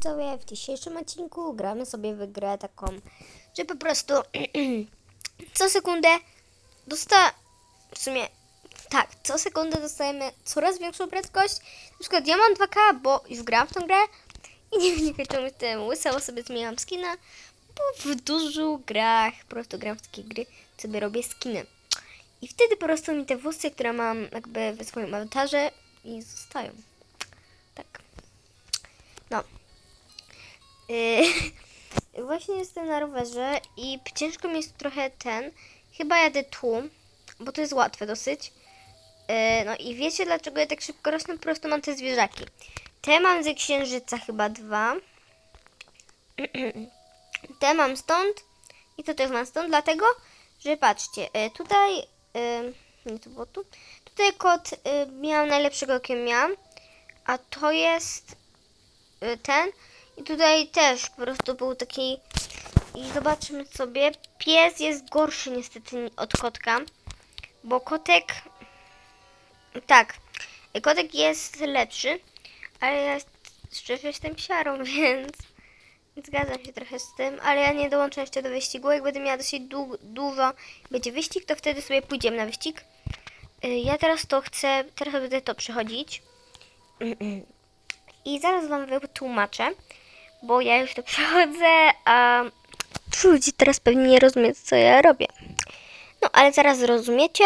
widzowie, w dzisiejszym odcinku gramy sobie w grę taką, że po prostu co sekundę dosta... w sumie tak, co sekundę dostajemy coraz większą prędkość. Na przykład ja mam 2K, bo już grałam w tą grę i nie wiem czemu jestem łysa, bo sobie zmieniam skina, bo w dużo grach po prostu gram w takie gry, sobie robię skiny. I wtedy po prostu mi te włosy, które mam jakby w swoim awatarze i zostają. Właśnie jestem na rowerze i ciężko mi jest trochę ten. Chyba jadę tu, bo to jest łatwe dosyć. Yy, no i wiecie dlaczego ja tak szybko rosnę? Po prostu mam te zwierzaki. Te mam ze księżyca chyba dwa. Te mam stąd i to też mam stąd, dlatego, że patrzcie, yy, tutaj, yy, nie to było tu, tutaj kot miał najlepszego, jakim miałam, a to jest ten. I tutaj też po prostu był taki. I zobaczmy sobie. Pies jest gorszy niestety od kotka. Bo kotek. Tak. Kotek jest lepszy. Ale ja szczerze jestem siarą, więc. Zgadzam się trochę z tym, ale ja nie dołączę jeszcze do wyścigu. Jak będę miała dosyć dłu- dużo, będzie wyścig, to wtedy sobie pójdziemy na wyścig. Y, Ja teraz to chcę, teraz będę to przechodzić. I zaraz Wam wytłumaczę, bo ja już to przechodzę, a ludzie teraz pewnie nie rozumie, co ja robię. No, ale zaraz zrozumiecie.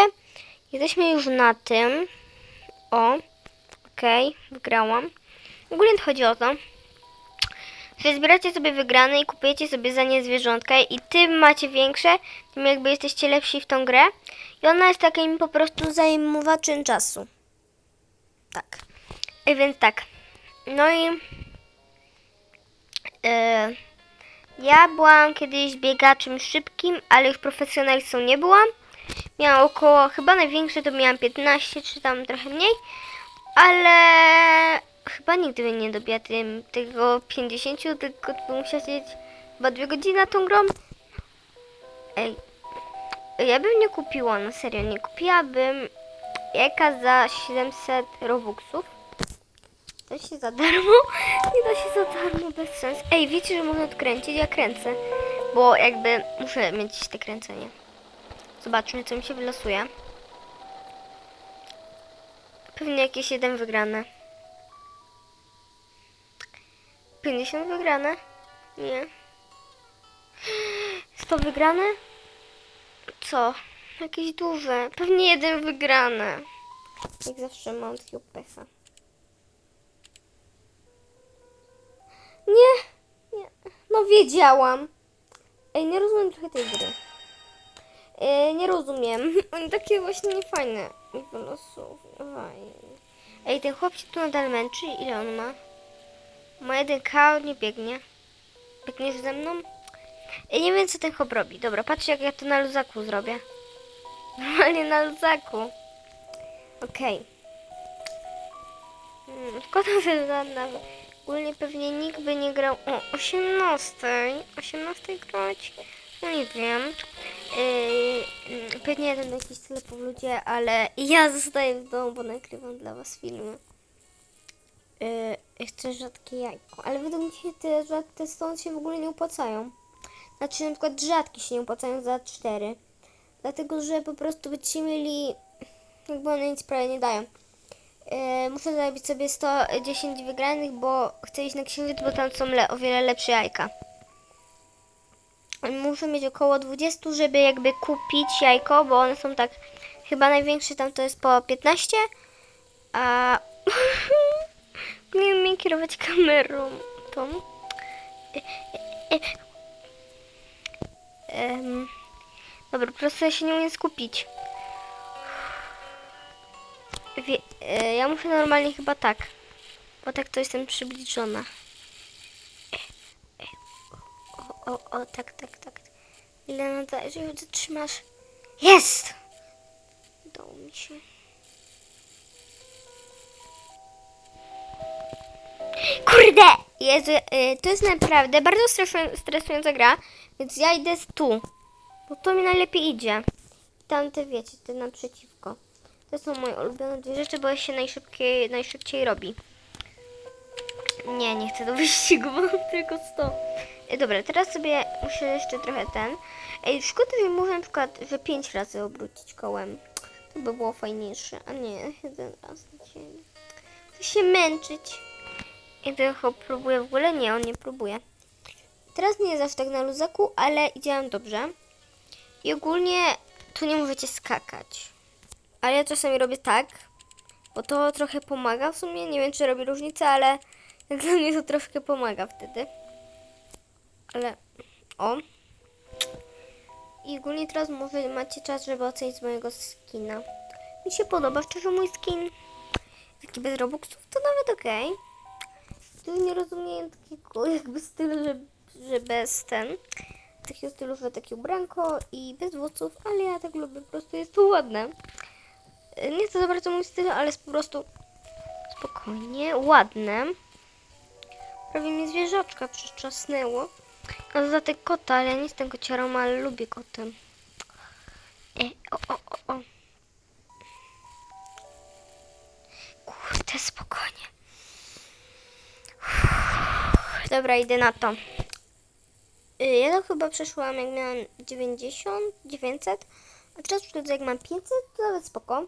Jesteśmy już na tym. O, okej, wygrałam. Ogólnie to chodzi o to, że zbieracie sobie wygrane i kupujecie sobie za nie zwierzątka i tym macie większe, tym jakby jesteście lepsi w tą grę. I ona jest takim po prostu zajmowaczem czasu. Tak. I więc tak. No i e, ja byłam kiedyś biegaczem szybkim, ale już profesjonalistą nie byłam. Miałam około, chyba największe to miałam 15, czy tam trochę mniej, ale chyba nigdy bym nie dobiła tym, tego 50, tylko bym musiała siedzieć chyba dwie godziny na tą grą. Ej, ja bym nie kupiła, na serio, nie kupiłabym jajka za 700 robuxów. Da się za darmo? Nie da się za darmo, bez sensu. Ej, wiecie, że można odkręcić? Ja kręcę, bo jakby muszę mieć te kręcenie. Zobaczmy, co mi się wylosuje. Pewnie jakieś jeden wygrane. 50 wygrane? Nie. 100 wygrane? Co? Jakieś duże. Pewnie jeden wygrane. Jak zawsze mam takiego pecha. Nie, nie. No wiedziałam. Ej, nie rozumiem trochę tej gry. E, nie rozumiem. Oni takie właśnie niefajne. Ej, ten chłop się tu nadal męczy. Ile on ma? Ma 1K, nie biegnie. Biegniesz ze mną? Ej, nie wiem, co ten chłop robi. Dobra, patrzcie, jak ja to na luzaku zrobię. Normalnie na luzaku. Okej. Hmm, szkoda, że żadna... Ogólnie pewnie nikt by nie grał o 18. 18 grać? No nie wiem. Yy, pewnie jeden jakiś telepo ludzie, ale ja zostaję w domu, bo nagrywam dla was filmy. Yy, chcę rzadkie jajko, ale według mnie te rzadkie stąd się w ogóle nie opłacają. Znaczy na przykład rzadkie się nie opłacają za 4. Dlatego, że po prostu byście mieli, jakby one nic prawie nie dają. Yy, muszę zrobić sobie 110 wygranych, bo chcę iść na księżyc, bo tam są o wiele lepsze jajka. Muszę mieć około 20, żeby jakby kupić jajko, bo one są tak, chyba największe tam to jest po 15, a nie umiem kierować kamerą tą. E, e, e. Dobra, po prostu ja się nie umiem skupić. Wie, e, ja muszę normalnie chyba tak, bo tak to jestem przybliżona. O, o, o, tak, tak, tak. Ile nada, że zatrzymasz. Jest! Udało mi się. Kurde! Jezu, y, to jest naprawdę bardzo stresu- stresująca gra, więc ja idę tu, bo to mi najlepiej idzie. Tamte wiecie, te naprzeciwko. To są moje ulubione dwie rzeczy, bo się najszybciej, najszybciej robi. Nie, nie chcę do wyścigu, mam tylko 100. E, dobra, teraz sobie muszę jeszcze trochę ten. Ej, szkoda, że może na przykład, że 5 razy obrócić kołem. To by było fajniejsze, a nie jeden raz na dzień. Chcę się męczyć. I tylko próbuję w ogóle? Nie, on nie próbuje. Teraz nie jest aż tak na luzaku, ale idzie dobrze. I ogólnie tu nie możecie skakać. Ale ja czasami robię tak, bo to trochę pomaga w sumie. Nie wiem, czy robi różnicę, ale jak dla mnie to troszkę pomaga wtedy. Ale o. I ogólnie teraz może macie czas, żeby ocenić mojego skina. Mi się podoba szczerze mój skin. Taki bez robuxów to nawet okej. Tu nie rozumiem takiego jakby stylu, że, że bez ten. Takiego stylu, że takie ubranko i bez włosów, ale ja tak lubię, po prostu jest to ładne. Nie to za bardzo mój styl, ale jest po prostu spokojnie, ładne. Prawie mi zwierzaczka przyczasnęło. A te kota, ale ja nie jestem kociarą, ale lubię koty. E, o, o, o, o. Kurde, spokojnie. Uff, Dobra, idę na to. Y, Ja to chyba przeszłam jak miałam 90, 900, a teraz jak mam 500, to nawet spoko.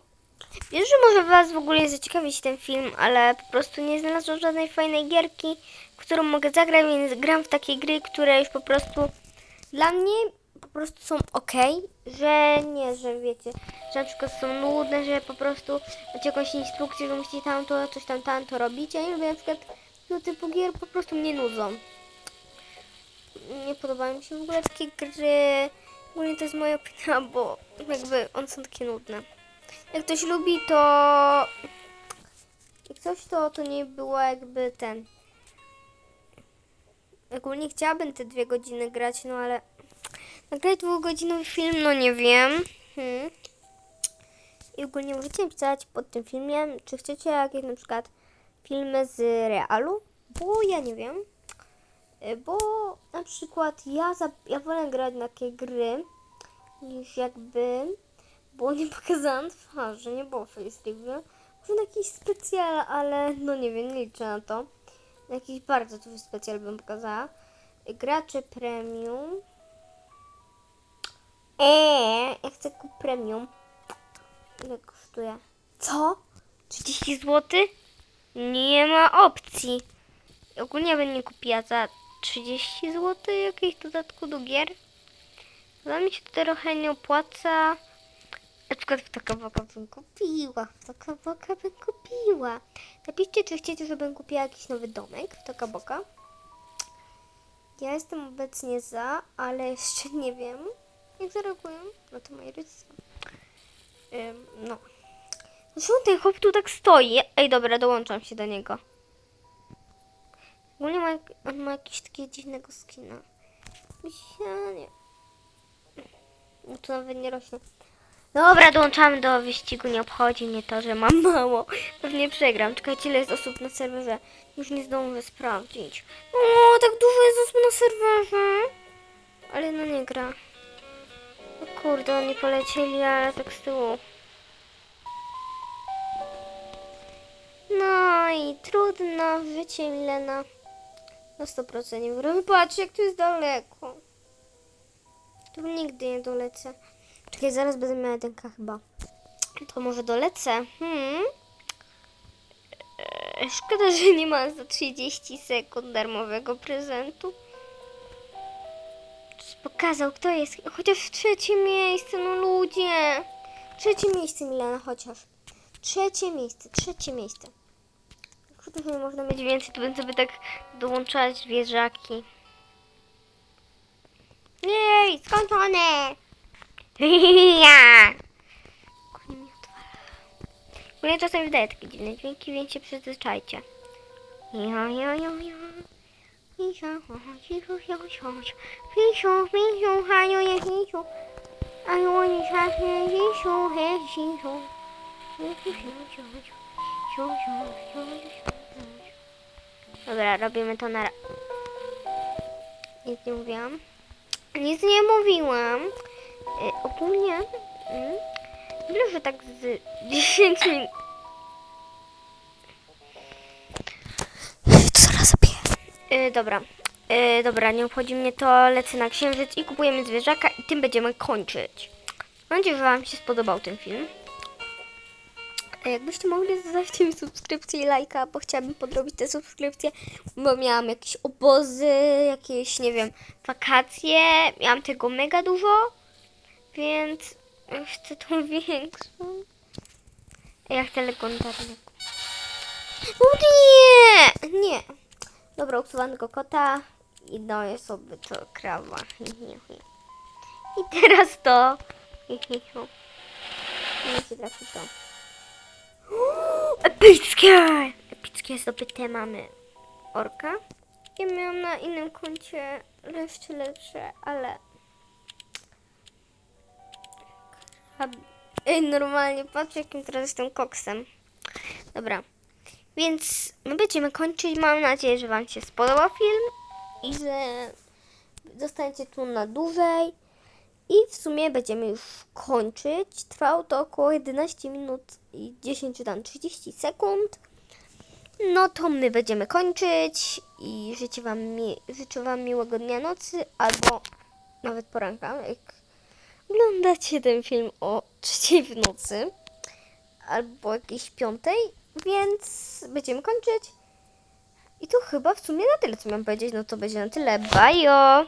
Wiesz, że może Was w ogóle zaciekawić ten film, ale po prostu nie znalazłam żadnej fajnej gierki, którą mogę zagrać, więc gram w takie gry, które już po prostu dla mnie po prostu są ok, że nie, że wiecie, że na przykład są nudne, że po prostu macie jakąś instrukcję, że musicie tam to, coś tam, tam to robić. Ja nie lubię na przykład tego typu gier, po prostu mnie nudzą. Nie podobają mi się w ogóle takie gry. Ogólnie to jest moja opinia, bo jakby one są takie nudne. Jak ktoś lubi, to... Jak coś, to, to nie było jakby ten... Ogólnie chciałabym te dwie godziny grać, no ale... Nagrać dwugodzinowy film, no nie wiem. Hmm. I ogólnie możecie napisać pod tym filmem, czy chcecie jakieś na przykład filmy z realu, bo ja nie wiem. Y, Bo na przykład ja, za, ja wolę grać na takie gry niż jakby, bo nie pokazałam twarzy, nie było face review. Może na jakiś specjal, ale no nie wiem, nie liczę na to. Na jakiś bardzo duży specjal bym pokazała. Gracze premium. Eee, ja chcę kup premium. Ile kosztuje? Co? 30 zł? Nie ma opcji. Ogólnie bym nie kupiła za 30 zł jakiegoś dodatku do gier. Dla mnie się to trochę nie opłaca. Na przykład w Tokaboka bym kupiła. W Tokaboka bym kupiła. Napiszcie, czy chcecie, żebym kupiła jakiś nowy domek w Tokaboka. Ja jestem obecnie za, ale jeszcze nie wiem, jak zareagują na to moi rodzice. Ym, no. Zresztą ten chłop tu tak stoi. Ej, dobra, dołączam się do niego. Ogólnie ma, on ma jakieś takiego dziwnego skina. Ja nie. No to nawet nie rośnie. Dobra, dołączamy do wyścigu. Nie obchodzi mnie to, że mam mało. Pewnie przegram. Czekajcie, ile jest osób na serwerze. Już nie zdążę sprawdzić. O, tak dużo jest osób na serwerze. Ale no nie gra. O kurde, oni polecieli, ale tak z tyłu. No i trudno, życie Milena. Na 100% nie. Patrz, jak tu jest daleko. Tu nigdy nie dolecę. Czekaj, zaraz będę miała jedynka chyba. To może dolecę. Hmm. Eee, Szkoda, że nie ma za 30 sekund darmowego prezentu. Pokazał, kto jest. Chociaż trzecie miejsce, no ludzie. Trzecie miejsce, Milena, chociaż. Trzecie miejsce, trzecie miejsce. Że nie można mieć więcej, to bym sobie tak dołączać zwierzaki. Jej, skończone! Ja! Kurde mi otwala. Mnie czasem wydaje takie dziwne dźwięki, więc się przyzwyczajcie. Ja, ja, ja, ja. Misiu, misiu, misiu, misiu, misiu, haniu, je, misiu. Aniu, nie szafie, misiu, he, misiu. Dobra, robimy to na... ra- Nic nie mówiłam. Nic nie mówiłam. Y, ogólnie... Myślę, że tak z 10 minut... Coraz Yy, dobra. Yy, dobra, nie obchodzi mnie to. Lecę na księżyc i kupujemy zwierzaka i tym będziemy kończyć. Mam nadzieję, że Wam się spodobał ten film. A jakbyście mogli, zostawcie mi subskrypcję i lajka, bo chciałabym podrobić te subskrypcje, bo miałam jakieś obozy, jakieś, nie wiem, wakacje. Miałam tego mega dużo, więc chcę tą większą. Ja chcę legendarnego. Nie! Nie. Dobra, usuwam tego kota i daję sobie to krawa. I teraz to. Nie się trafi to. Epickie! Epickie zdobyte mamy. Orka. Ja miałam na innym koncie jeszcze lepsze, ale... Ej, normalnie, patrz jakim teraz jestem koksem. Dobra. Więc my będziemy kończyć. Mam nadzieję, że Wam się spodobał film i że zostaniecie tu na dłużej. I w sumie będziemy już kończyć. Trwało to około 11 minut i 10 czy tam 30 sekund. No to my będziemy kończyć i życzę wam, życzę wam miłego dnia, nocy albo nawet poranka, jak oglądacie ten film o trzeciej w nocy albo jakiejś piątej, więc będziemy kończyć. I to chyba w sumie na tyle, co miałam powiedzieć. No to będzie na tyle. Bajo!